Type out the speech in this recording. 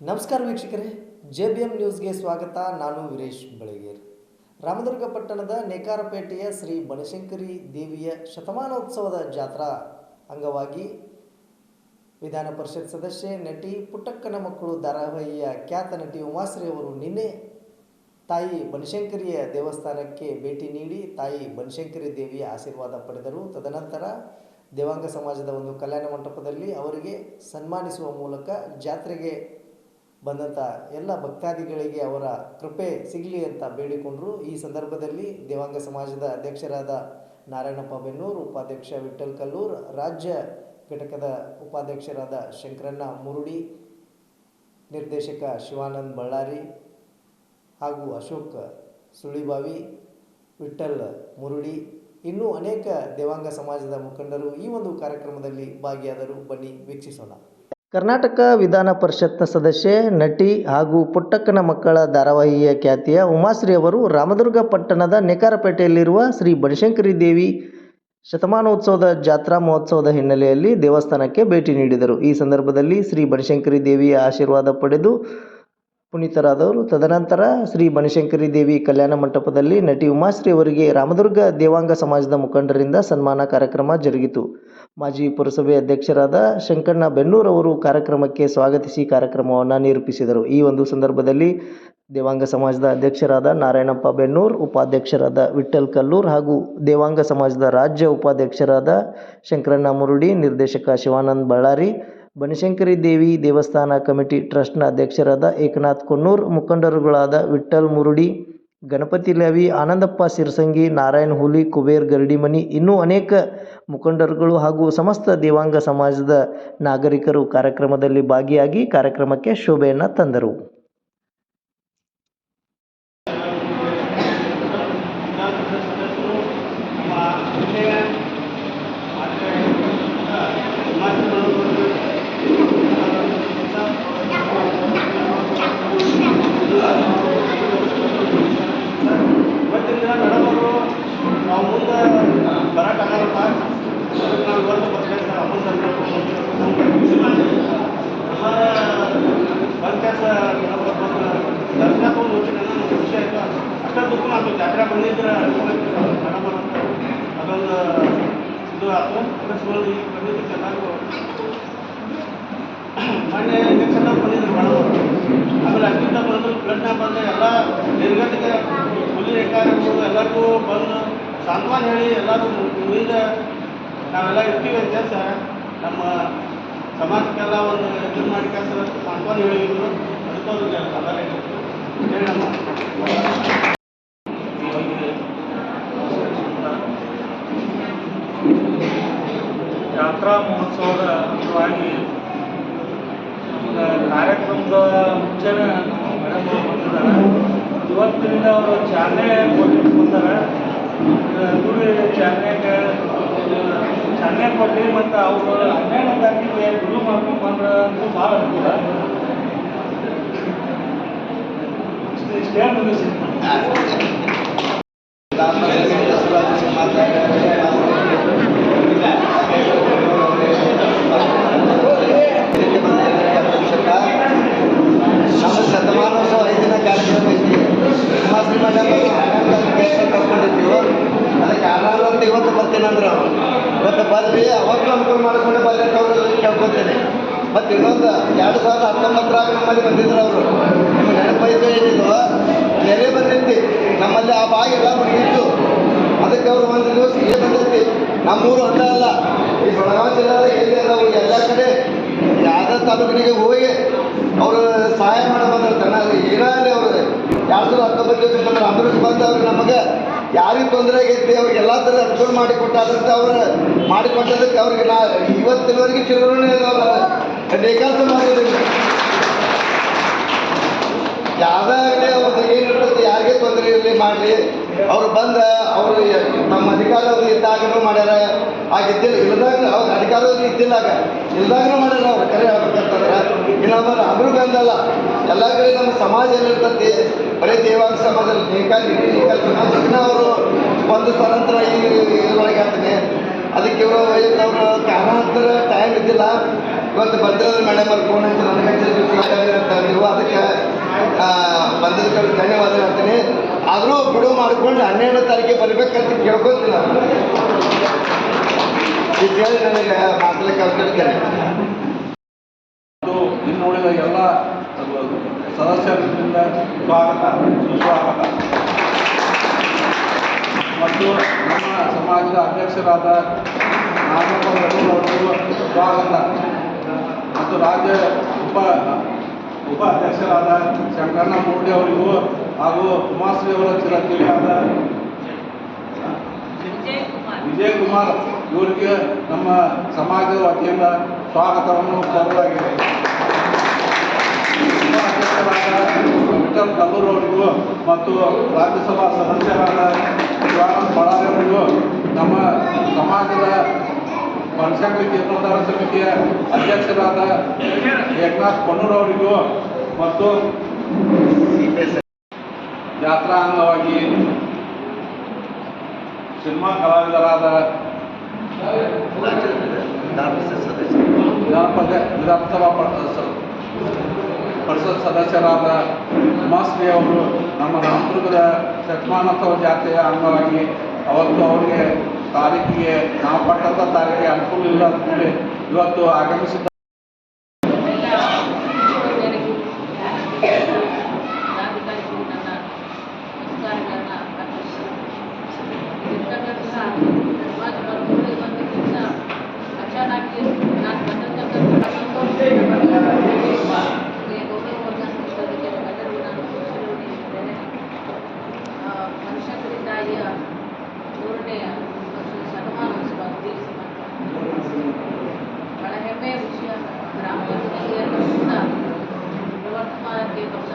ನಮಸ್ಕಾರ ವೀಕ್ಷಕರೇ, J B M ನ್ಯೂಸ್ಗೆ ಸ್ವಾಗತ. ನಾನು ವೀರೇಶ್ ಬೆಳಗೇರ್. ರಾಮದುರ್ಗ ಪಟ್ಟಣದ ನೇಕಾರಪೇಟೆಯ ಶ್ರೀ ಬನಶಂಕರಿ ದೇವಿಯ ಶತಮಾನೋತ್ಸವದ ಜಾತ್ರಾ ಅಂಗವಾಗಿ ವಿಧಾನ ಪರಿಷತ್ ಸದಸ್ಯೆ ನಟಿ ಪುಟ್ಟಕ್ಕನ ಮಕ್ಕಳು ಧಾರಾವಾಹಿಯ ಖ್ಯಾತ ನಟಿ ಉಮಾಶ್ರೀ ಅವರು ನಿನ್ನೆ ತಾಯಿ ಬನಶಂಕರಿಯ ದೇವಸ್ಥಾನಕ್ಕೆ ಭೇಟಿ ನೀಡಿ ತಾಯಿ ಬನಶಂಕರಿ ದೇವಿಯ ಆಶೀರ್ವಾದ ಪಡೆದರು. ತದನಂತರ ದೇವಾಂಗ ಸಮಾಜದ ಒಂದು ಕಲ್ಯಾಣ ಮಂಟಪದಲ್ಲಿ ಅವರಿಗೆ ಸನ್ಮಾನಿಸುವ ಮೂಲಕ ಜಾತ್ರೆಗೆ ಬಂದಂಥ ಎಲ್ಲ ಭಕ್ತಾದಿಗಳಿಗೆ ಅವರ ಕೃಪೆ ಸಿಗಲಿ ಅಂತ ಬೇಡಿಕೊಂಡರು. ಈ ಸಂದರ್ಭದಲ್ಲಿ ದೇವಾಂಗ ಸಮಾಜದ ಅಧ್ಯಕ್ಷರಾದ ನಾರಾಯಣಪ್ಪ ಬೆನ್ನೂರು, ಉಪಾಧ್ಯಕ್ಷ ವಿಠಲ್ ಕಲ್ಲೂರ್, ರಾಜ್ಯ ಘಟಕದ ಉಪಾಧ್ಯಕ್ಷರಾದ ಶಂಕರಣ್ಣ ಮುರುಡಿ, ನಿರ್ದೇಶಕ ಶಿವಾನಂದ್ ಬಳ್ಳಾರಿ ಹಾಗೂ ಅಶೋಕ್ ಸುಳಿಬಾವಿ ವಿಠಲ್ ಮುರುಡಿ. ಇನ್ನೂ ಅನೇಕ ದೇವಾಂಗ ಸಮಾಜದ ಮುಖಂಡರು ಈ ಒಂದು ಕಾರ್ಯಕ್ರಮದಲ್ಲಿ ಭಾಗಿಯಾದರು. ಬನ್ನಿ ವೀಕ್ಷಿಸೋಣ. ಕರ್ನಾಟಕ ವಿಧಾನ ಪರಿಷತ್ನ ಸದಸ್ಯೆ, ನಟಿ ಹಾಗೂ ಪುಟ್ಟಕ್ಕನ ಮಕ್ಕಳ ಧಾರಾವಾಹಿಯ ಖ್ಯಾತಿಯ ಉಮಾಶ್ರೀ ಅವರು ರಾಮದುರ್ಗ ಪಟ್ಟಣದ ನೇಕಾರಪೇಟೆಯಲ್ಲಿರುವ ಶ್ರೀ ಬನಶಂಕರಿ ದೇವಿ ಶತಮಾನೋತ್ಸವದ ಜಾತ್ರಾ ಮಹೋತ್ಸವದ ಹಿನ್ನೆಲೆಯಲ್ಲಿ ದೇವಸ್ಥಾನಕ್ಕೆ ಭೇಟಿ ನೀಡಿದರು. ಈ ಸಂದರ್ಭದಲ್ಲಿ ಶ್ರೀ ಬನಶಂಕರಿ ದೇವಿಯ ಆಶೀರ್ವಾದ ಪಡೆದು ಪುನೀತರಾದವರು. ತದನಂತರ ಶ್ರೀ ಬನಶಂಕರಿ ದೇವಿ ಕಲ್ಯಾಣ ಮಂಟಪದಲ್ಲಿ ನಟಿ ಉಮಾಶ್ರೀ ಅವರಿಗೆ ರಾಮದುರ್ಗ ದೇವಾಂಗ ಸಮಾಜದ ಮುಖಂಡರಿಂದ ಸನ್ಮಾನ ಕಾರ್ಯಕ್ರಮ ಜರುಗಿತು. ಮಾಜಿ ಪುರಸಭೆ ಅಧ್ಯಕ್ಷರಾದ ಶಂಕಣ್ಣ ಬೆನ್ನೂರ್ ಅವರು ಕಾರ್ಯಕ್ರಮಕ್ಕೆ ಸ್ವಾಗತಿಸಿ ಕಾರ್ಯಕ್ರಮವನ್ನು ನಿರೂಪಿಸಿದರು. ಈ ಒಂದು ಸಂದರ್ಭದಲ್ಲಿ ದೇವಾಂಗ ಸಮಾಜದ ಅಧ್ಯಕ್ಷರಾದ ನಾರಾಯಣಪ್ಪ ಬೆನ್ನೂರ್, ಉಪಾಧ್ಯಕ್ಷರಾದ ವಿಠಲ್ ಕಲ್ಲೂರ್ ಹಾಗೂ ದೇವಾಂಗ ಸಮಾಜದ ರಾಜ್ಯ ಉಪಾಧ್ಯಕ್ಷರಾದ ಶಂಕರಣ್ಣ ಮುರುಡಿ, ನಿರ್ದೇಶಕ ಶಿವಾನಂದ್ ಬಳ್ಳಾರಿ ಬನಶಂಕರಿ ದೇವಿ ದೇವಸ್ಥಾನ ಕಮಿಟಿ ಟ್ರಸ್ಟ್ನ ಅಧ್ಯಕ್ಷರಾದ ಏಕನಾಥ್ ಕೊನ್ನೂರ್ ಮುಖಂಡರುಗಳಾದ ವಿಠ್ಠಲ್ ಮುರುಡಿ, ಗಣಪತಿ ಲವಿ ಆನಂದಪ್ಪ ಸಿರ್ಸಂಗಿ, ನಾರಾಯಣ ಹುಲಿ, ಕುಬೇರ್ ಗರಡಿಮನಿ, ಇನ್ನೂ ಅನೇಕ ಮುಖಂಡರುಗಳು ಹಾಗೂ ಸಮಸ್ತ ದೇವಾಂಗ ಸಮಾಜದ ನಾಗರಿಕರು ಕಾರ್ಯಕ್ರಮದಲ್ಲಿ ಭಾಗಿಯಾಗಿ ಕಾರ್ಯಕ್ರಮಕ್ಕೆ ಶೋಭೆಯನ್ನು ತಂದರು. ದುಃಖ ನಾವು ಜಾತ್ರೆ ಬಂದಿದ್ರೆ ಅದೊಂದು ಇದು ಪ್ಲಸ್ ಒಂದು ಈಗ ಬಂದಿದ್ದು ಚೆನ್ನಾಗಿ ಮೊನ್ನೆ ಇಂಜೆಕ್ಷನ್ ಬಂದಿದ್ರು ಮಾಡೋದು ಆಮೇಲೆ ಅಲ್ಲಿಂದ ಬಂದು ಬ್ಲಡ್ನ ಬಂದು ಎಲ್ಲ ನಿರ್ಗತಿಕ, ಹುಲಿ ರೇಖಾರಿಗಳು ಎಲ್ಲರಿಗೂ ಬಂದು ಸಾಂತ್ವನ ಹೇಳಿ ಎಲ್ಲರೂ ಮುಂದ ನಾವೆಲ್ಲ ಇರ್ತೀವಿ ಅಂತ ಕೆಲಸ ನಮ್ಮ ಸಮಾಜಕ್ಕೆಲ್ಲ ಒಂದು ಇದು ಮಾಡಿ ಕೆಲಸ ಸಾಂತ್ವನ ಹೇಳಿದ್ರು. ಅದಕ್ಕೆ ಅವ್ರಿಗೆ ಅವೆಲ್ಲ ಹೇಳಿ ನಮ್ಮ ಯಾತ್ರಾ ಮಹೋತ್ಸವದ ಅಂಗವಾಗಿ ನಮ್ಗೆ ಕಾರ್ಯಕ್ರಮದ ಮುಂಚೆನೇ ಮೇಡಮ್ ಅವ್ರು ಬಂದಿದ್ದಾರೆ ಇವತ್ತಿನಿಂದ ಅವರು ಚಾಲನೆ ಕೊಟ್ಟು ಬಂದಾರೆ ಗುಡಿ ಚಾಲನೆಗೆ ಚಾಲನೆ ಕೊಟ್ಟು ಮತ್ತು ಅವರು ಹನ್ನೆರಡನೇ ತಾರೀಕಿಗೆ ಗುರು ಮಾಡ್ಕೊಂಡು ಬಂದ್ರೆ ಅಂತೂ ಭಾಳ ಅನುಕೂಲ. ಇಷ್ಟೇ ಇಷ್ಟೇ ಮುಗಿಸಿ ನಮ್ಮ ಶತಮಾನೋತ್ಸವ ಐದಿನ ಕಾರ್ಯಕ್ರಮ ಐತಿ ಉಮಾಶ್ರೀ ಮೇಡಮ್ ಕರ್ಕೊಂಡಿದ್ದೀವಿ ಅದಕ್ಕೆ ಆರಾಮ ಅಂತ ಅವ್ರು? ಇವತ್ತು ಬಂದ್ವಿ ಅವತ್ತು ಅನುಕೂಲ ಮಾಡಿಕೊಂಡು ಬಂದ್ರೆ ಅವರು ಕೇಳ್ಕೊತೇನೆ ಮತ್ತು ಇನ್ನೊಂದು, ಎರಡು ಸಾವಿರದ ಹತ್ತೊಂಬತ್ತರಾಗ ನಮ್ಮಲ್ಲಿ ಬಂದಿದ್ರು ಅವರು. ನಿಮ್ಗೆ ನೆನಪೈತೆ ಏನಿಲ್ವ ನೆರೆ ಬಂದಿತ್ತು. ನಮ್ಮಲ್ಲಿ ಆ ಭಾಗ ಎಲ್ಲ ಅದಕ್ಕೆ ಅವರು ಒಂದು ದಿವಸ ಏನು ಬಂದೈತಿ ನಮ್ಮೂರು ಅಂತ ಅಲ್ಲ. ಈ ಬೆಳಗಾವಿ ಜಿಲ್ಲೆದಾಗ ಎಲ್ಲಿ ನಾವು ಎಲ್ಲ ಕಡೆ. ಯಾವ್ದೇ ತಾಲೂಕಿನಿಗೆ ಹೋಗಿ ಅವರು ಸಹಾಯ ಮಾಡಿ ಬಂದಿರ್ತಾನೆ ಅದು ಏನಾಗಲಿ ಅವರು ಎರಡು ಸಾವಿರದ ಹತ್ತೊಂಬತ್ತು ದಿವಸ ಅಮೃತ ಬಂದು ಅವ್ರು ನಮಗೆ ಯಾರಿಗೆ ತೊಂದರೆ ಆಗೈತಿ, ಅವ್ರಿಗೆ ಎಲ್ಲ ಥರ ಅನುಕೂಲ ಮಾಡಿ ಕೊಟ್ಟಾದಂತ ಅವ್ರು ಮಾಡಿಕೊಟ್ಟದಕ್ಕೆ ಅವ್ರಿಗೆ ನಾ ಇವತ್ತಿನವರೆಗೆ ಚಿರಋಣಿ ಅದಾವ ನೇಕಾರ ಸಮಾಜದಲ್ಲಿ ಯಾವ್ದಾಗಲಿ ಅವ್ರದ್ದು ಏನಿರ್ತದೆ, ಯಾರಿಗೆ ತೊಂದರೆ ಇರಲಿ ಮಾಡಲಿ. ಅವ್ರು ಬಂದ ಅವರು ನಮ್ಮ ಅಧಿಕಾರವ್ರು ಇದ್ದಾಗನೂ ಮಾಡ್ಯಾರ ಆಗಿದ್ದಿಲ್ಲ. ಇಲ್ದಾಗ ಅವ್ರ ಅಧಿಕಾರವ್ರು ಇದ್ದಿಲ್ಲಾಗ ಇಲ್ದಾಗನೂ ಮಾಡ್ಯಾರ ಅವ್ರು ಕರೆ ಆಗ್ಬೇಕಂತಂದ್ರೆ ಇನ್ನೊಬ್ಬರು ಅವರು ಬಂದಲ್ಲ. ಎಲ್ಲ ಕಡೆ ನಮ್ಮ ಸಮಾಜ ಏನಿರ್ತತಿ ಬರೀ ದೇವಾಂಗ ಸಮಾಜದಲ್ಲಿ ನೇಕಾಲ್ ಸಮಾಜಕ್ಕನ್ನ ಅವರು ಒಂದು ಸ್ವತಂತ್ರ ಈ ಇದ್ರೊಳಗೆ ಆಗ್ತದೆ ಅದಕ್ಕೆ ಇವರು ಅವರು ಕಾರಣಾಂತರ ಟೈಮ್ ಇದ್ದಿಲ್ಲ. ಇವತ್ತು ಬರ್ತಿರೋದು ಮೇಡಮ್ ಅವ್ರು ಫೋನ್ ಹಚ್ಚಿ ನನಗೆ ಅಂತ ನೀವು ಅದಕ್ಕೆ ಆ, ಬಂದದಕ್ಕೆ ಧನ್ಯವಾದ ಹೇಳ್ತೀನಿ. ಆದರೂ ಬಿಡು ಮಾಡಿಕೊಂಡು ಹನ್ನೆರಡು ತಾರೀಕಿಗೆ ಬರಬೇಕಂತ ಕೇಳ್ಕೊತಿಲ್ಲ ಇದು ಹೇಳಿ ನನಗೆ ಮಾತಾಡಕ್ಕೆ ಕೇಳ್ಕೊಳ್ತೇನೆ. ಇನ್ನುಳಿದ ಎಲ್ಲ ಸದಸ್ಯರಿಂದ ಸ್ವಾಗತ, ಸುಸ್ವಾಗತ. ಮತ್ತು ನಮ್ಮ ಸಮಾಜದ ಅಧ್ಯಕ್ಷರಾದ ನಾಗಪ್ಪ ರಘುರವರಿಗೂ ಸ್ವಾಗತ. ಮತ್ತು ರಾಜ್ಯ ಉಪ ಉಪ ಅಧ್ಯಕ್ಷರಾದ ಶಂಕರಣ್ಣ ಮೂರ್ತಿ ಅವರಿಗೂ ಹಾಗೂ ಕುಮಾರಸ್ವಾಮಿ ಅವರ ಚಿರತಿಯಾದ ವಿಜಯ್ ಕುಮಾರ್ ಇವರಿಗೆ ನಮ್ಮ ಸಮಾಜದ ವತಿಯಿಂದ ಸ್ವಾಗತವನ್ನು ಕೋರಲಾಗಿದೆ. ವಿಠಲ್ ಕಲ್ಲೂರ್ ಅವರಿಗೂ ಮತ್ತು ರಾಜ್ಯಸಭಾ ಸದಸ್ಯರಾದ ಶಿವಾನಂದ ಬಳ್ಳಾರಿ ಅವರಿಗೂ ನಮ್ಮ ಸಮಾಜದ ಬನಶಂಕರಿ ಜೀರ್ಣೋದ್ಧಾರ ಸಮಿತಿಯ ಅಧ್ಯಕ್ಷರಾದ ಏಕನಾಥ್ ಕೊಣ್ಣೂರ್ ಅವರಿಗೂ ಮತ್ತು ಜಾತ್ರಾ ಅಂಗವಾಗಿ ಸಿನಿಮಾ ಕಲಾವಿದರಾದ ವಿಧಾನಸಭಾ ಪರಿಷತ್ ಸದಸ್ಯರಾದ ಉಮಾಶ್ರೀ ಅವರು ನಮ್ಮ ರಾಮದುರ್ಗದ ಶತಮಾನೋತ್ಸವ ಜಾತ್ರೆಯ ಅಂಗವಾಗಿ ಅವತ್ತು ಅವರಿಗೆ ತಾರೀಕಿಗೆ ನಾವು ಪಟ್ಟಂಥ ತಾರೀಕಿಗೆ ಅನುಕೂಲ ಇಲ್ಲ ಅಂತೇಳಿ ಇವತ್ತು ಆಗಮಿಸಿದ್ದ ಮೂರನೆಯ ವರ್ಷದ ಶತಮಾನೋತ್ಸವ ಉದ್ದೇಶ ಬಹಳ ಹೆಮ್ಮೆಯ ವಿಷಯ ಗ್ರಾಮದಲ್ಲಿ ಎರಡು ಕೂಡ ಪ್ರವರ್ತಮಾನಕ್ಕೆ ಪಕ್ಷ